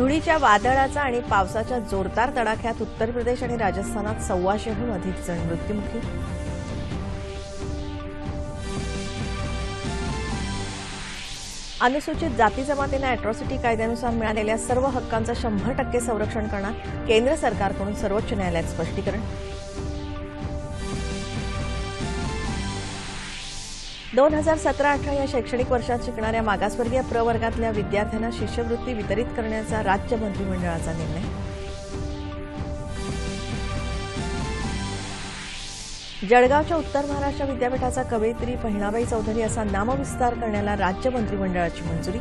धुळीच्या वादळाचा आणि पावसाच्या जोरदार तडाख्यात उत्तर प्रदेश आणि राजस्थानात सव्वाशेहून अधिक जण मृत्युमुखी. अनुसूचित जाती जमातींना अॅट्रॉसिटी कायद्यानुसार मिळालेल्या सर्व हक्कांचं शंभर टक्के संरक्षण करणार केंद्र सरकारकडून सर्वोच्च न्यायालयात स्पष्टीकरण. दोन हजार सतरा अठरा या शैक्षणिक वर्षात शिकणाऱ्या मागासवर्गीय प्रवर्गातल्या विद्यार्थ्यांना शिष्यवृत्ती वितरित करण्याचा राज्य मंत्रिमंडळाचा निर्णय. जळगावच्या उत्तर महाराष्ट्र विद्यापीठाचा कवयित्री बहिणाबाई चौधरी असा नामविस्तार करण्याला राज्य मंत्रिमंडळाची मंजुरी.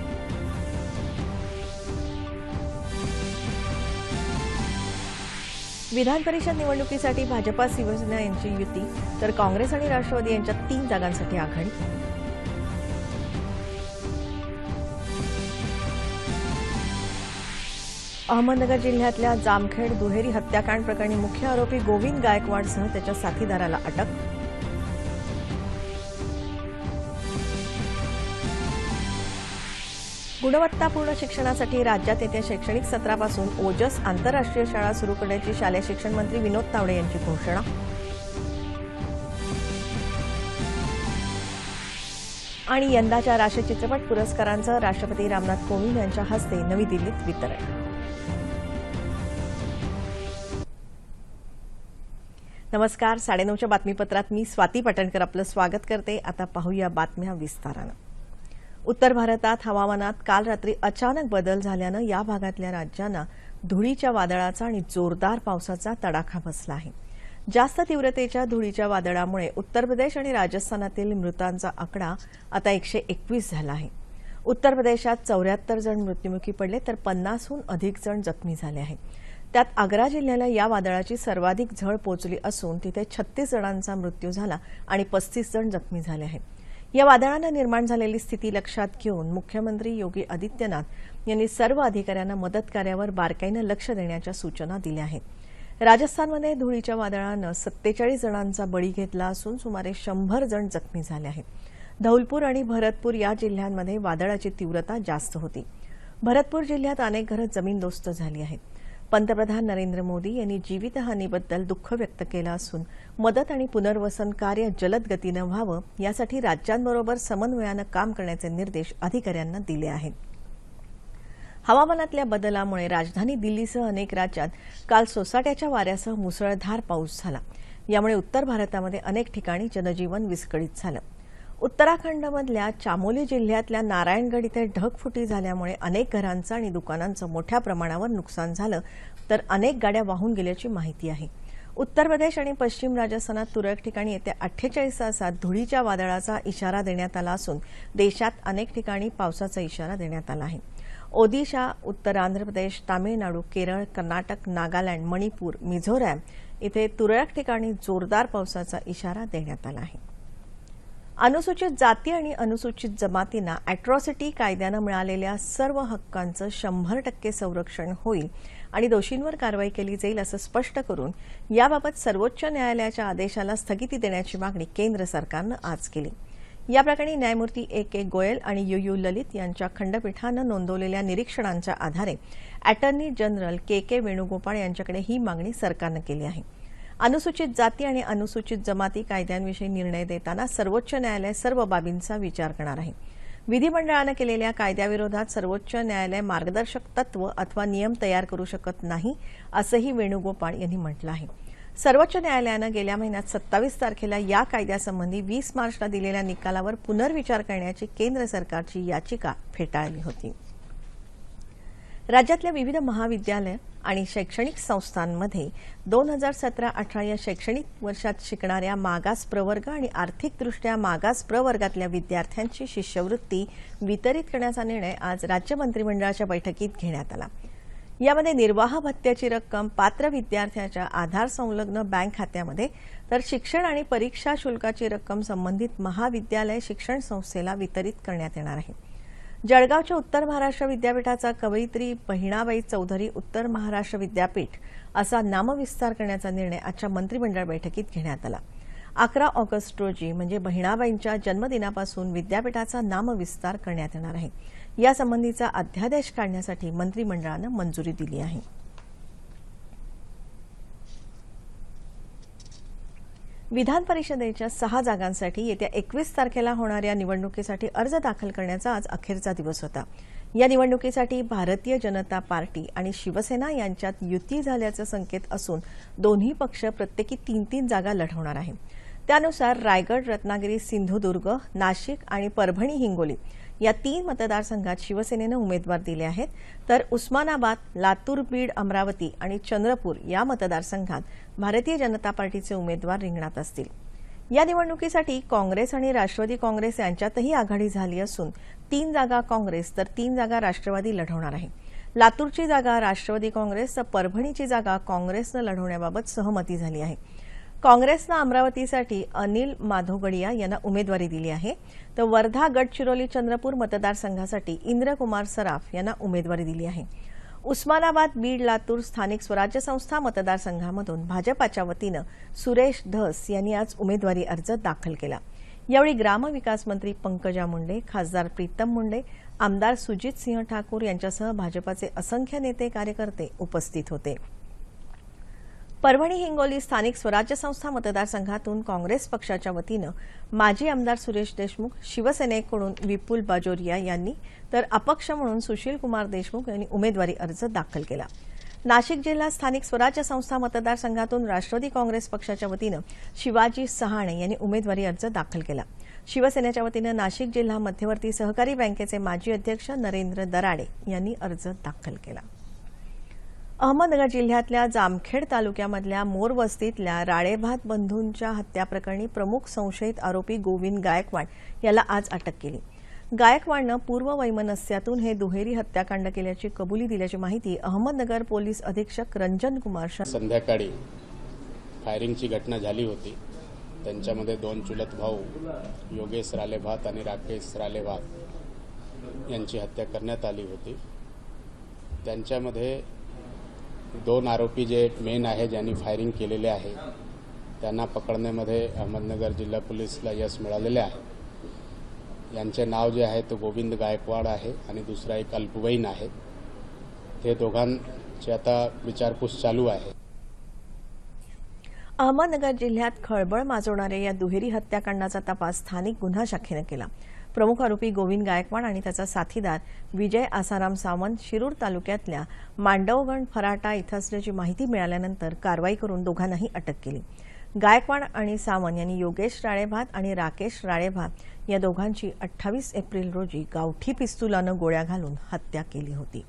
विधान परिषद निवडणुकीसाठी भाजपा शिवसेना यांची युती तर काँग्रेस आणि राष्ट्रवादी यांच्यात तीन जागांसाठी आघाडी. अहमदनगर जिल्ह्यातल्या जामखेड दुहेरी हत्याकांड प्रकरणी मुख्य आरोपी गोविंद गायकवाडसह त्याच्या साथीदाराला अटक गुणवत्तापूर्ण शिक्षणासाठी राज्यात येत्या शैक्षणिक सत्रापासून ओजस आंतरराष्ट्रीय शाळा सुरू करण्याची शालेय शिक्षण मंत्री विनोद तावडे यांची घोषणा. आणि यंदाच्या राष्ट्रीय चित्रपट पुरस्कारांचं राष्ट्रपती रामनाथ कोविंद यांच्या हस्ते नवी दिल्लीत वितरण. नमस्कार साडेनऊच्या बातमीपत्रात मी स्वाती पाटणकर. आपलं स्वागत करते. आता पाहूया बातम्या विस्तारानं. उत्तर भारतात हवामानात काल रात्री अचानक बदल झाल्यानं या भागातल्या राज्यांना धुळीच्या वादळाचा आणि जोरदार पावसाचा तडाखा बसला आहे. जास्त तीव्रतेच्या धुळीच्या वादळामुळे उत्तर प्रदेश आणि राजस्थानातील मृतांचा आकडा आता एकशे एकवीस झाला आहे. उत्तर प्रदेशात चौऱ्याहत्तर जण मृत्युमुखी पडले तर पन्नासहून अधिक जण जखमी झाले आहेत. त्यात आग्रा जिल्ह्याला या वादळाची सर्वाधिक झळ पोचली असून तिथे छत्तीस जणांचा मृत्यू झाला आणि पस्तीस जण जखमी झाले आहेत. या वादळानं निर्माण झालेली स्थिती लक्षात घेऊन मुख्यमंत्री योगी आदित्यनाथ यांनी सर्व अधिकाऱ्यांना मदत कार्यावर बारकाईनं लक्ष देण्याच्या सूचना दिल्या आहेत. राजस्थानमध्ये धुळीच्या वादळानं सत्तेचाळीस जणांचा बळी घेतला असून सुमारे शंभर जण जखमी झाले आहेत. धौलपूर आणि भरतपूर या जिल्ह्यांमध्ये वादळाची तीव्रता जास्त होती. भरतपूर जिल्ह्यात अनेक घरं जमीनदोस्त झाली आहेत. पंतप्रधान नरेंद्र मोदी यांनी जीवितहानीबद्दल दुःख व्यक्त केलं असून मदत आणि पुनर्वसन कार्य जलद गतीनं व्हावं यासाठी राज्यांबरोबर समन्वयानं काम करण्याचे निर्देश अधिकाऱ्यांना दिले आहेत. हवामानातल्या बदलामुळे राजधानी दिल्लीसह अनेक राज्यात काल सोसाट्याच्या वाऱ्यासह मुसळधार पाऊस झाला. यामुळे उत्तर भारतामध्ये अनेक ठिकाणी जनजीवन विस्कळीत झालं. उत्तराखंडमधल्या चामोली जिल्ह्यातल्या नारायणगड इथे ढगफुटी झाल्यामुळे अनेक घरांचं आणि दुकानांचं मोठ्या प्रमाणावर नुकसान झालं तर अनेक गाड्या वाहून गेल्याची माहिती आहे. उत्तर प्रदेश आणि पश्चिम राजस्थानात तुरळक ठिकाणी येत्या अठ्ठेचाळीस तासात धुळीच्या वादळाचा इशारा देण्यात आला असून देशात अनेक ठिकाणी पावसाचा इशारा देण्यात आला आहे. ओदिशा उत्तर आंध्र प्रदेश तामिळनाडू केरळ कर्नाटक नागालँड मणिपूर मिझोरॅम इथे तुरळक ठिकाणी जोरदार पावसाचा इशारा देण्यात आला आहे. अनुसूचित जाती आणि अनुसूचित जमातींना अॅट्रॉसिटी कायद्यानं मिळालेल्या सर्व हक्कांचं शंभर टक्के संरक्षण होईल आणि दोषींवर कारवाई केली जाईल असं स्पष्ट करून याबाबत सर्वोच्च न्यायालयाच्या आदेशाला स्थगिती देण्याची मागणी केंद्र सरकारनं आज केली. या प्रकरणी न्यायमूर्ती ए के गोयल आणि यू यू ललित यांच्या खंडपीठानं नोंदवलेल्या निरीक्षणांच्या आधारे attorney general K K Venugopal यांच्याकडे ही मागणी सरकारनं केली आहे. अनुसूचित जाती आणि अनुसूचित जमाती कायद्यांविषयी निर्णय देताना सर्वोच्च न्यायालय सर्व बाबींचा विचार करणार आहे. विधिमंडळानं केलेल्या कायद्याविरोधात सर्वोच्च न्यायालय मार्गदर्शक तत्व अथवा नियम तयार करू शकत नाही असंही वेणुगोपाळ यांनी म्हटलं आहे. सर्वोच्च न्यायालयानं गेल्या महिन्यात सत्तावीस तारखेला या कायद्यासंबंधी वीस मार्चला दिलेल्या निकालावर पुनर्विचार करण्याची केंद्र सरकारची याचिका फेटाळली होती. राज्यातल्या विविध महाविद्यालय आणि शैक्षणिक संस्थांमध्ये दोन हजार सतरा अठरा या शैक्षणिक वर्षात शिकणाऱ्या मागास प्रवर्ग आणि आर्थिकदृष्ट्या मागास प्रवर्गातल्या विद्यार्थ्यांची शिष्यवृत्ती वितरित करण्याचा निर्णय आज राज्य मंत्रिमंडळाच्या बैठकीत घेण्यात आला. यामध्ये निर्वाह भत्त्याची रक्कम पात्र विद्यार्थ्याच्या आधार संलग्न बँक खात्यामध्ये तर शिक्षण आणि परीक्षा शुल्काची रक्कम संबंधित महाविद्यालय शिक्षण संस्थेला वितरित करण्यात येणार आहे. जळगावच्या उत्तर महाराष्ट्र विद्यापीठाचा कवयित्री बहिणाबाई चौधरी उत्तर महाराष्ट्र विद्यापीठ असा नामविस्तार करण्याचा निर्णय आजच्या मंत्रिमंडळ बैठकीत घेण्यात आला. अकरा ऑगस्ट रोजी म्हणजे बहिणाबाईंच्या जन्मदिनापासून विद्यापीठाचा नामविस्तार करण्यात येणार आहे. यासंबंधीचा अध्यादेश काढण्यासाठी मंत्रिमंडळानं मंजुरी दिली आहे. विधान परिषदेच्या सहा जागांसाठी येत्या एकवीस तारखेला होणाऱ्या निवडणुकीसाठी अर्ज दाखल करण्याचा आज अखेरचा दिवस होता. या निवडणुकीसाठी भारतीय जनता पार्टी आणि शिवसेना यांच्यात युती झाल्याचे संकेत असून दोन्ही पक्ष प्रत्येकी तीन तीन जागा लढवणार आहे. त्यानुसार रायगड रत्नागिरी सिंधुदुर्ग नाशिक आणि परभणी हिंगोली या तीन मतदारसंघात शिवसेनेनं उमेदवार दिले आहेत. तर उस्मानाबाद लातूर बीड अमरावती आणि चंद्रपूर या मतदारसंघात भारतीय जनता पार्टीचे उमेदवार रिंगणात असतील. या निवडणुकीसाठी काँग्रेस आणि राष्ट्रवादी काँग्रेस यांच्यातही आघाडी झाली असून तीन जागा काँग्रेस तर तीन जागा राष्ट्रवादी लढवणार आहे. लातूरची जागा राष्ट्रवादी काँग्रेस तर परभणीची जागा काँग्रेसनं लढवण्याबाबत सहमती झाली आहे. काँग्रेसनं अमरावतीसाठी अनिल माधोगडिया यांना उमेदवारी दिली आहे. तर वर्धा गडचिरोली चंद्रपूर मतदारसंघासाठी इंद्रकुमार सराफ यांना उमेदवारी दिली आहे. उस्मानाबाद बीड लातूर स्थानिक स्वराज्य संस्था मतदारसंघामधून भाजपाच्या वतीनं सुरेश धस यांनी आज उमेदवारी अर्ज दाखल केला. यावेळी ग्रामविकास मंत्री पंकजा मुंडे खासदार प्रीतम मुंडे आमदार सुजित सिंह ठाकूर यांच्यासह भाजपाचे असंख्य नेते कार्यकर्ते उपस्थित होते. परभणी हिंगोली स्थानिक स्वराज्य संस्था मतदारसंघातून काँग्रेस पक्षाच्या वतीनं माजी आमदार सुरेश देशमुख शिवसेनेकडून विपुल बाजोरिया यांनी तर अपक्ष म्हणून सुशील कुमार देशमुख यांनी उमेदवारी अर्ज दाखल केला. नाशिक जिल्हा स्थानिक स्वराज्य संस्था मतदारसंघातून राष्ट्रवादी काँग्रेस पक्षाच्या वतीनं शिवाजी सहाणे यांनी उमेदवारी अर्ज दाखल केला. शिवसेनेच्या वतीनं नाशिक जिल्हा मध्यवर्ती सहकारी बँकेचे माजी अध्यक्ष नरेंद्र दराडे यांनी अर्ज दाखल केला. अहमदनगर जिल्ह्यातल्या जामखेड तालुक्यामधल्या मोर वस्तीतल्या राळेभात बंधूंच्या हत्याप्रकरणी प्रमुख संशयित आरोपी गोविंद गायकवाड याला आज अटक केली. गायकवाडनं पूर्व वैमनस्यातून हे दुहेरी हत्याकांड केल्याची कबुली दिल्याची माहिती अहमदनगर पोलीस अधीक्षक रंजन कुमार शर्मा संध्याकाळी फायरिंगची घटना झाली होती. त्यांच्यामध्ये दोन चुलत भाऊ योगेश रालेभात आणि राकेश रालेभात यांची हत्या करण्यात आली होती. त्यांच्यामध्ये दोन आरोपी जे मेन आहे ज्यांनी फायरिंग केलेले आहे त्यांना पकडण्यामध्ये अहमदनगर जिल्हा पोलीसला यश मिळालेले आहे. यांचे नाव जे आहे तो गोविंद गायकवाड आहे आणि दुसरा एक अल्पवयीन आहे. ते दोघांची आता विचारपूस चालू आहे. अहमदनगर जिल्ह्यात खळबळ माजवणाऱ्या या दुहेरी हत्याकांडाचा तपास स्थानिक गुन्हा शाखेनं केला. प्रमुख आरोपी गोविंद गायकवाड आणि त्याचा साथीदार विजय आसाराम सावंत शिरूर तालुक्यातल्या मांडवगण फराटा इथं असल्याची माहिती मिळाल्यानंतर कारवाई करून दोघांनाही अटक केली. गायकवाड आणि सावंत यांनी योगेश राळेभात आणि राकेश राळेभात या दोघांची अठ्ठावीस एप्रिल रोजी गावठी पिस्तुलानं गोळ्या घालून हत्या केली होती.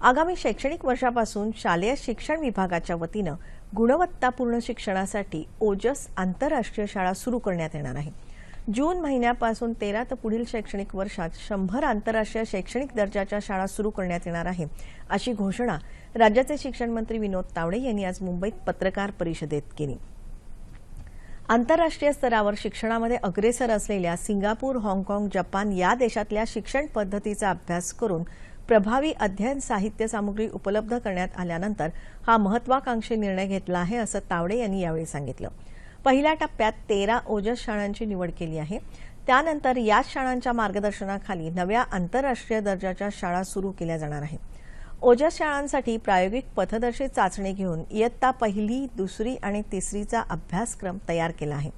आगामी शैक्षणिक वर्षापासून शालेय शिक्षण विभागाच्या वतीनं गुणवत्तापूर्ण शिक्षणासाठी ओजस आंतरराष्ट्रीय शाळा सुरू करण्यात येणार आहे. जून महिन्यापासून तेरा तर पुढील शैक्षणिक वर्षात शंभर आंतरराष्ट्रीय शैक्षणिक दर्जाच्या शाळा सुरू करण्यात येणार आहे. अशी घोषणा राज्याचे शिक्षण मंत्री विनोद तावडे यांनी आज मुंबईत पत्रकार परिषदेत केली. आंतरराष्ट्रीय स्तरावर शिक्षणामध्ये अग्रेसर असलेल्या सिंगापूर हाँगकाँग जपान या देशातल्या शिक्षण पद्धतीचा अभ्यास करून प्रभावी अध्ययन साहित्य सामुग्री उपलब्ध करण्यात आल्यानंतर हा महत्वाकांक्षी निर्णय घेतला आहे असं तावडे यांनी यावेळी सांगितलं. पहिल्या टप्प्यात तेरा ओजस शाळांची निवड केली आहे. त्यानंतर याच शाळांच्या मार्गदर्शनाखाली नव्या आंतरराष्ट्रीय दर्जाच्या शाळा सुरू केल्या जाणार आहेत. ओजस शाळांसाठी प्रायोगिक पथदर्शी चाचणी घेऊन इयत्ता पहिली दुसरी आणि तिसरीचा अभ्यासक्रम तयार केला आहे.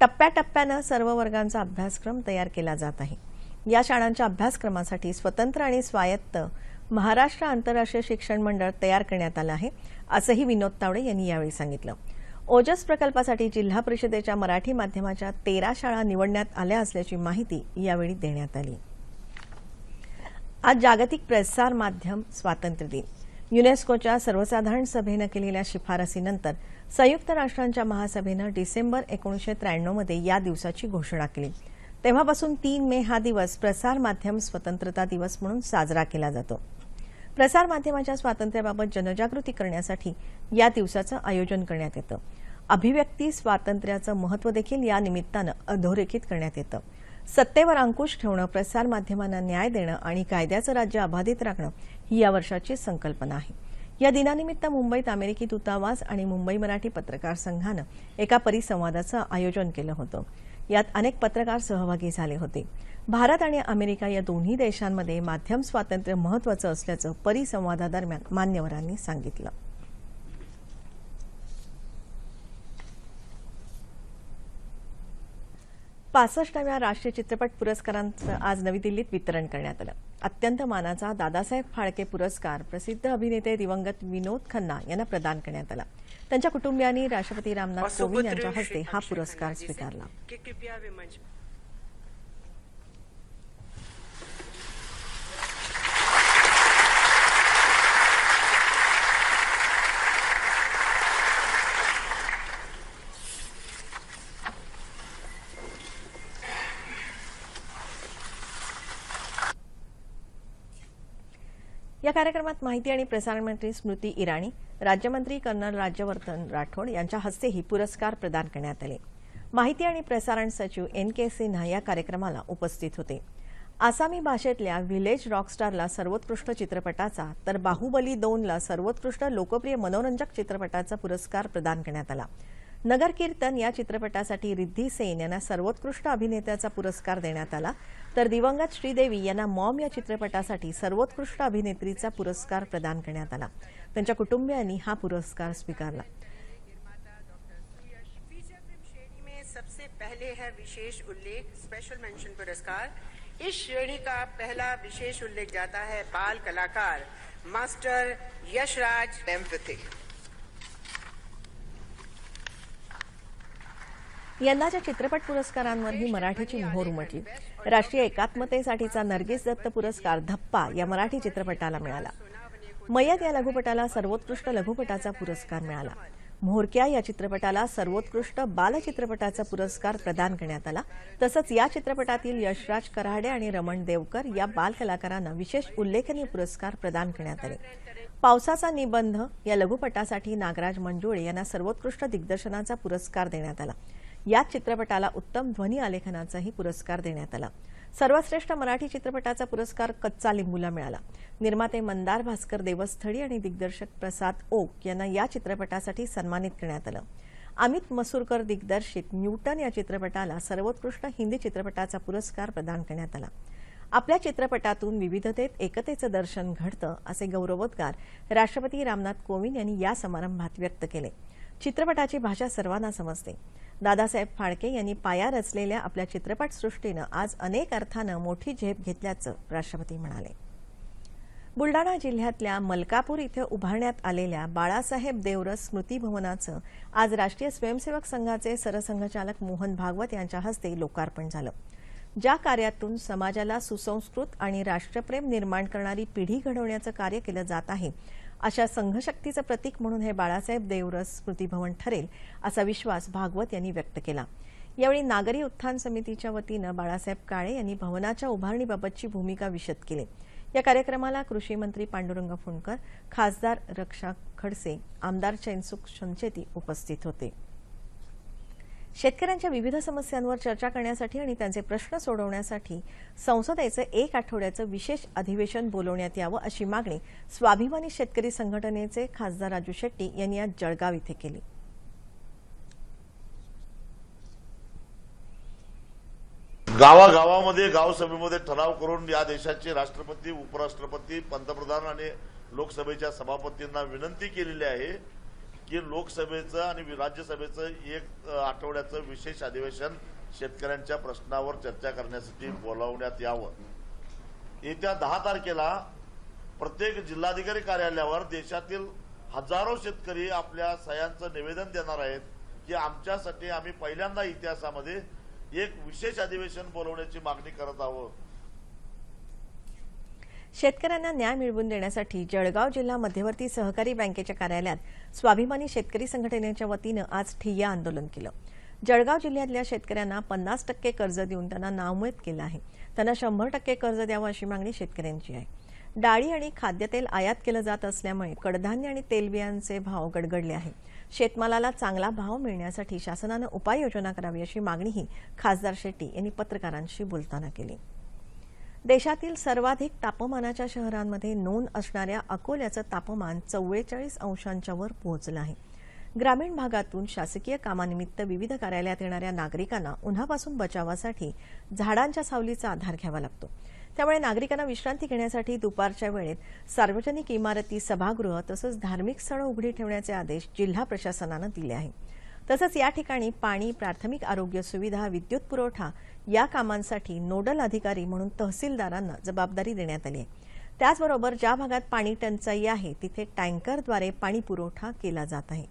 टप्प्याटप्प्यानं सर्व वर्गांचा अभ्यासक्रम तयार केला जात आहे. या शाळांच्या अभ्यासक्रमासाठी स्वतंत्र आणि स्वायत्त महाराष्ट्र आंतरराष्ट्रीय शिक्षण मंडळ तयार करण्यात आलं आहे असंही विनोद तावडे यांनी यावेळी सांगितलं. ओजस प्रकल्पासाठी जिल्हा परिषदेच्या मराठी माध्यमाच्या तेरा शाळा निवडण्यात आल्या असल्याची माहिती यावेळी देण्यात आली. आज जागतिक प्रसार माध्यम स्वातंत्र्य दिन. युनेस्कोच्या सर्वसाधारण सभेनं केलेल्या शिफारसीनंतर संयुक्त राष्ट्रांच्या महासभेनं डिसेंबर एकोणीसशे त्र्याण्णवमध्ये या दिवसाची घोषणा केली. तेव्हापासून तीन मे हा दिवस प्रसार माध्यम स्वतंत्रता दिवस म्हणून साजरा केला जातो. प्रसारमाध्यमाच्या स्वातंत्र्याबाबत जनजागृती करण्यासाठी या दिवसाचं आयोजन करण्यात येतं. अभिव्यक्ती स्वातंत्र्याचं महत्त्व देखील या निमित्तानं अधोरेखित करण्यात येतं. सत्तेवर अंकुश ठेवणं प्रसारमाध्यमांना न्याय देणं आणि कायद्याचं राज्य अबाधित राखणं ही या वर्षाची संकल्पना आहे. या दिनानिमित्त मुंबईत अमेरिकी दूतावास आणि मुंबई मराठी पत्रकार संघानं एका परिसंवादाचं आयोजन केलं होतं. यात अनेक पत्रकार सहभागी झाले होते. भारत आणि अमेरिका या दोन्ही देशांमध्ये माध्यम स्वातंत्र्य महत्वाचं असल्याचं परिसंवादादरम्यान मान्यवरांनी सांगितलं. पासष्टाव्या राष्ट्रीय चित्रपट पुरस्कारांचं आज नवी दिल्लीत वितरण करण्यात आलं. अत्यंत मानाचा दादासाहेब फाळके पुरस्कार प्रसिद्ध अभिनेते दिवंगत विनोद खन्ना यांना प्रदान करण्यात आला. त्यांच्या कुटुंबियांनी राष्ट्रपती रामनाथ कोविंद यांच्या हस्ते हा पुरस्कार स्वीकारला. या कार्यक्रमात माहिती आणि प्रसारण मंत्री स्मृती इराणी राज्यमंत्री कर्नल राज्यवर्धन राठोड यांच्या हस्तेही पुरस्कार प्रदान करण्यात आले. माहिती आणि प्रसारण सचिव एन के सिन्हा या कार्यक्रमाला उपस्थित होते. आसामी भाषेतल्या व्हिलेज रॉकस्टारला सर्वोत्कृष्ट चित्रपटाचा तर बाहुबली दोनला सर्वोत्कृष्ट लोकप्रिय मनोरंजक चित्रपटाचा पुरस्कार प्रदान करण्यात आला. नगर कीर्तन या चित्रपटासाठी रिद्धी सेन यांना सर्वोत्कृष्ट अभिनेत्याचा पुरस्कार देण्यात आला. तर दिवंगत श्रीदेवी यांना मॉम या चित्रपटासाठी सर्वोत्कृष्ट अभिनेत्रीचा पुरस्कार प्रदान करण्यात आला. त्यांच्या कुटुंबियांनी हा पुरस्कार स्वीकारला. श्रेणी में सबसे पहले है विशेष उल्लेख स्पेशल मेंशन पुरस्कार. इस श्रेणी का पहला विशेष उल्लेख जाता है बाल कलाकार मास्टर यशराज एम्पथी यंदाच्या चित्रपट पुरस्कारांवरही मराठीची मोहोर उमटली. राष्ट्रीय एकात्मतेसाठीचा नर्गिस दत्त पुरस्कार धप्पा या मराठी चित्रपटाला मिळाला. मयत या लघुपटाला सर्वोत्कृष्ट लघुपटाचा पुरस्कार मिळाला. म्होरक्या या चित्रपटाला सर्वोत्कृष्ट बालचित्रपटाचा पुरस्कार प्रदान करण्यात आला. तसंच या चित्रपटातील यशराज कराडे आणि रमण देवकर या बालकलाकारांना विशेष उल्लेखनीय पुरस्कार प्रदान करण्यात आले. पावसाचा निबंध या लघुपटासाठी नागराज मंजुळे यांना सर्वोत्कृष्ट दिग्दर्शनाचा पुरस्कार देण्यात आला. याच चित्रपटाला उत्तम ध्वनी आलेखनाचाही पुरस्कार देण्यात आला. सर्वश्रेष्ठ मराठी चित्रपटाचा पुरस्कार कच्चा लिंबूला मिळाला. निर्माते मंदार भास्कर देवस्थळी आणि दिग्दर्शक प्रसाद ओक यांना या चित्रपटासाठी सन्मानित करण्यात आलं. अमित मसूरकर दिग्दर्शित न्यूटन या चित्रपटाला सर्वोत्कृष्ट हिंदी चित्रपटाचा पुरस्कार प्रदान करण्यात आला. आपल्या चित्रपटातून विविधतेत एकतेचं दर्शन घडतं असे गौरवोद्गार राष्ट्रपती रामनाथ कोविंद यांनी या समारंभात व्यक्त केले. चित्रपटाची भाषा सर्वांना समजते. दादासाहेब फाळके यांनी पाया रचलेल्या आपल्या चित्रपटसृष्टीनं आज अनेक अर्थानं मोठी झेप घेतल्याचं राष्ट्रपती म्हणाले. बुलडाणा जिल्ह्यातल्या मलकापूर इथं उभारण्यात आलेल्या बाळासाहेब देवरस स्मृती भवनाचं आज राष्ट्रीय स्वयंसेवक संघाचे सरसंघचालक मोहन भागवत यांच्या हस्ते लोकार्पण झालं. ज्या कार्यातून समाजाला सुसंस्कृत आणि राष्ट्रप्रेम निर्माण करणारी पिढी घडवण्याचं कार्य केलं जात आहे अशा संघशक्तीचं प्रतीक म्हणून हे बाळासाहेब देवरस स्मृती भवन ठरेल असा विश्वास भागवत यांनी व्यक्त केला. यावेळी नागरी उत्थान समितीच्या वतीनं बाळासाहेब काळे यांनी भवनाच्या उभारणीबाबतची भूमिका विशद केली. या कार्यक्रमाला कृषी मंत्री पांडुरंग फुंडकर खासदार रक्षा खडसे आमदार चैनसुख संचेती उपस्थित होते. शेतकऱ्यांच्या विविध समस्यांवर चर्चा करण्यासाठी आणि त्यांचे प्रश्न सोडवण्यासाठी संसदेचं एक आठवड्याचं विशेष अधिवेशन बोलवण्यात यावं अशी मागणी स्वाभिमानी शेतकरी संघटनेचे खासदार राजू शेट्टी यांनी आज जळगाव इथे केली. गावागावामध्ये गावसभेमध्ये ठराव करून या देशाचे राष्ट्रपती उपराष्ट्रपती पंतप्रधान आणि लोकसभेच्या सभापतींना विनंती केलेली आहे. की लोकसभेचं आणि राज्यसभेचं एक आठवड्याचं विशेष अधिवेशन शेतकऱ्यांच्या प्रश्नावर चर्चा करण्यासाठी बोलावण्यात यावं. येत्या दहा तारखेला प्रत्येक जिल्हाधिकारी कार्यालयावर देशातील हजारो शेतकरी आपल्या सह्यांचं निवेदन देणार आहेत की आमच्यासाठी आम्ही पहिल्यांदा इतिहासामध्ये एक विशेष अधिवेशन बोलवण्याची मागणी करत आहोत. शेतकऱ्यांना न्याय मिळवून देण्यासाठी जळगाव जिल्हा मध्यवर्ती सहकारी बँकेच्या कार्यालयात स्वाभिमानी शेतकरी संघटनेच्या वतीनं आज ठिय्या आंदोलन केलं. जळगाव जिल्ह्यातल्या शेतकऱ्यांना पन्नास टक्के कर्ज देऊन त्यांना नावमेद केलं आहे. त्यांना शंभर टक्के कर्ज द्यावं अशी मागणी शेतकऱ्यांची आहे. डाळी आणि खाद्यतेल आयात केलं जात असल्यामुळे कडधान्य आणि तेलबियांचे भाव गडगडले आहेत. शेतमालाला चांगला भाव मिळण्यासाठी शासनानं उपाययोजना करावी अशी मागणीही खासदार शेट्टी यांनी पत्रकारांशी बोलताना केली. देशातील सर्वाधिक तापमानाच्या शहरांमध्ये नोंद असणाऱ्या अकोल्याचं तापमान चव्वेचाळीस अंशांच्या वर पोहोचलं आहे. ग्रामीण भागातून शासकीय कामानिमित्त विविध कार्यालयात येणाऱ्या नागरिकांना उन्हापासून बचावासाठी झाडांच्या सावलीचा आधार घ्यावा लागतो. त्यामुळे नागरिकांना विश्रांती घेण्यासाठी दुपारच्या वेळेत सार्वजनिक इमारती सभागृह तसंच धार्मिक स्थळं उघडी ठेवण्याचे आदेश जिल्हा प्रशासनानं दिले आहेत. तसंच या ठिकाणी पाणी प्राथमिक आरोग्य सुविधा विद्युत पुरवठा या कामांसाठी नोडल अधिकारी म्हणून तहसीलदारांना जबाबदारी देण्यात आली आहे. त्याचबरोबर ज्या भागात पाणी टंचाई आहे तिथे टँकरद्वारे पाणी पुरवठा केला जात आहे.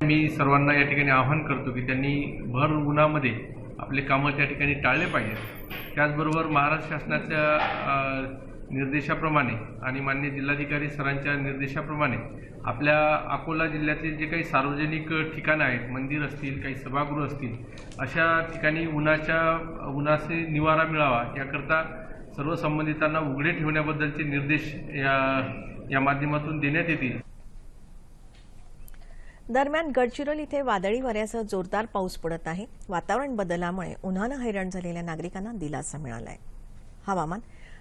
मी सर्वांना या ठिकाणी आवाहन करतो की त्यांनी भर उन्हामध्ये आपले कामं त्या ठिकाणी टाळले पाहिजेत. त्याचबरोबर महाराष्ट्र शासनाच्या निर्देशाप्रमाणे आणि मान्य जिल्हाधिकारी सरांच्या निर्देशाप्रमाणे आपल्या अकोला जिल्ह्यातील जे काही सार्वजनिक ठिकाणं आहेत मंदिर असतील काही सभागृह असतील अशा ठिकाणी उन्हाच्या उन्हाचे निवारा मिळावा याकरता सर्व संबंधितांना उघडे ठेवण्याबद्दलचे निर्देश या या माध्यमातून देण्यात येतील. दरम्यान गडचिरोली इथे वादळी वाऱ्यासह जोरदार पाऊस पडत आहे. वातावरण बदलामुळे उन्हानं हैराण झालेल्या नागरिकांना दिलासा मिळाला आहे हवामान.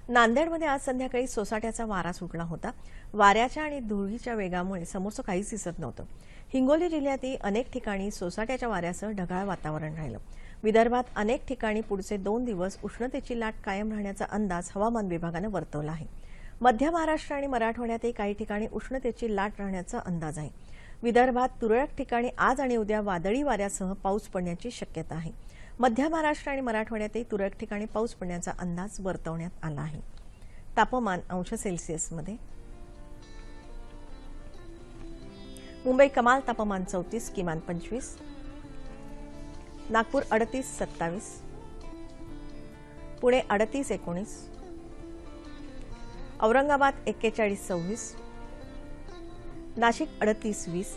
नांदेडमध्ये आज संध्याकाळी सोसाट्याचा वारा सुटला होता. वाऱ्याच्या आणि धुळीच्या वेगामुळे समोरचं काहीच दिसत नव्हतं. हिंगोली जिल्ह्यातही अनेक ठिकाणी सोसाट्याच्या वाऱ्यासह ढगाळ वातावरण राहिलं. विदर्भात अनेक ठिकाणी पुढचे दोन दिवस उष्णतेची लाट कायम राहण्याचा अंदाज हवामान विभागानं वर्तवला आहे. मध्य महाराष्ट्र आणि मराठवाड्यातही काही ठिकाणी उष्णतेची लाट राहण्याचा अंदाज आहे. विदर्भात तुरळक ठिकाणी आज आणि उद्या वादळी वाऱ्यासह पाऊस पडण्याची शक्यता आहे. मध्य महाराष्ट्र आणि मराठवाड्यातही तुरळक ठिकाणी पाऊस पडण्याचा अंदाज वर्तवण्यात आला आहे. तापमान अंश सेल्सिअसमध्ये मुंबई कमाल तापमान चौतीस किमान पंचवीस. नागपूर अडतीस सत्तावीस. पुणे अडतीस एकोणीस. औरंगाबाद एक्केचाळीस सव्वीस. नाशिक अडतीस वीस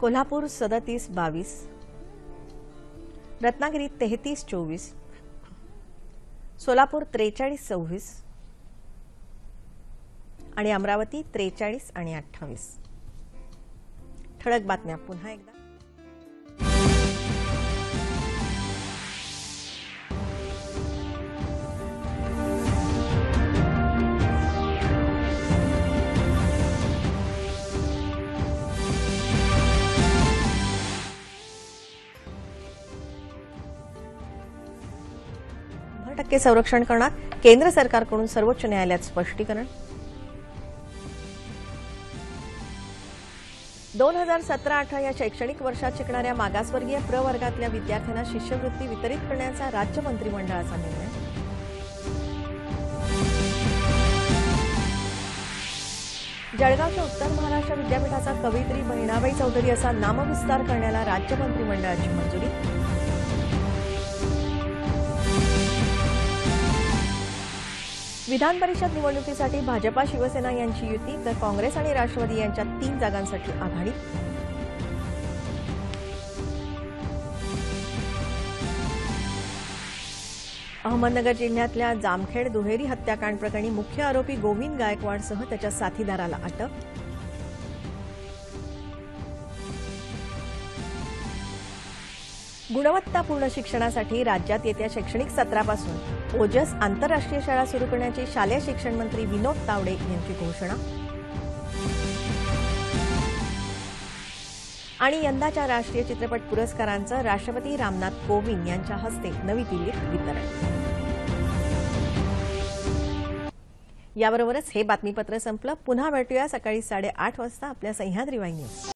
कोल्हापूर सदतीस बावीस रत्नागिरी तेहतीस चोवीस सोलापूर त्रेचाळीस सव्वीस आणि अमरावती त्रेचाळीस आणि अठ्ठावीस. ठळक बातम्या पुन्हा एकदा. टक्के संरक्षण करणार केंद्र सरकारकडून सर्वोच्च न्यायालयात स्पष्टीकरण. दोन हजार सतरा अठरा या शैक्षणिक वर्षात शिकणाऱ्या मागासवर्गीय प्रवर्गातल्या विद्यार्थ्यांना शिष्यवृत्ती वितरित करण्याचा राज्य मंत्रिमंडळाचा निर्णय. जळगावच्या उत्तर महाराष्ट्र विद्यापीठाचा कवयित्री बहिणाबाई चौधरी असा नामविस्तार करण्याला राज्य मंत्रिमंडळाची मंजुरी. विधान परिषद निवडणुकीसाठी भाजपा शिवसेना यांची युती तर काँग्रेस आणि राष्ट्रवादी यांच्या तीन जागांसाठी आघाडी. अहमदनगर जिल्ह्यातल्या जामखेड दुहेरी हत्याकांड प्रकरणी मुख्य आरोपी गोविंद गायकवाडसह त्याच्या साथीदाराला अटक. गुणवत्तापूर्ण शिक्षणासाठी राज्यात येत्या शैक्षणिक सत्रापासून ओजस आंतरराष्ट्रीय शाळा सुरू करण्याची शालेय शिक्षण मंत्री विनोद तावडे यांची घोषणा. आणि यंदाच्या राष्ट्रीय चित्रपट पुरस्कारांचं राष्ट्रपती रामनाथ कोविंद यांच्या हस्ते नवी दिल्लीत वितरण. याबरोबरच हे बातमीपत्र संपलं. पुन्हा भेटूया सकाळी साडेआठ वाजता आपल्या सह्याद्री वाहिनीवर.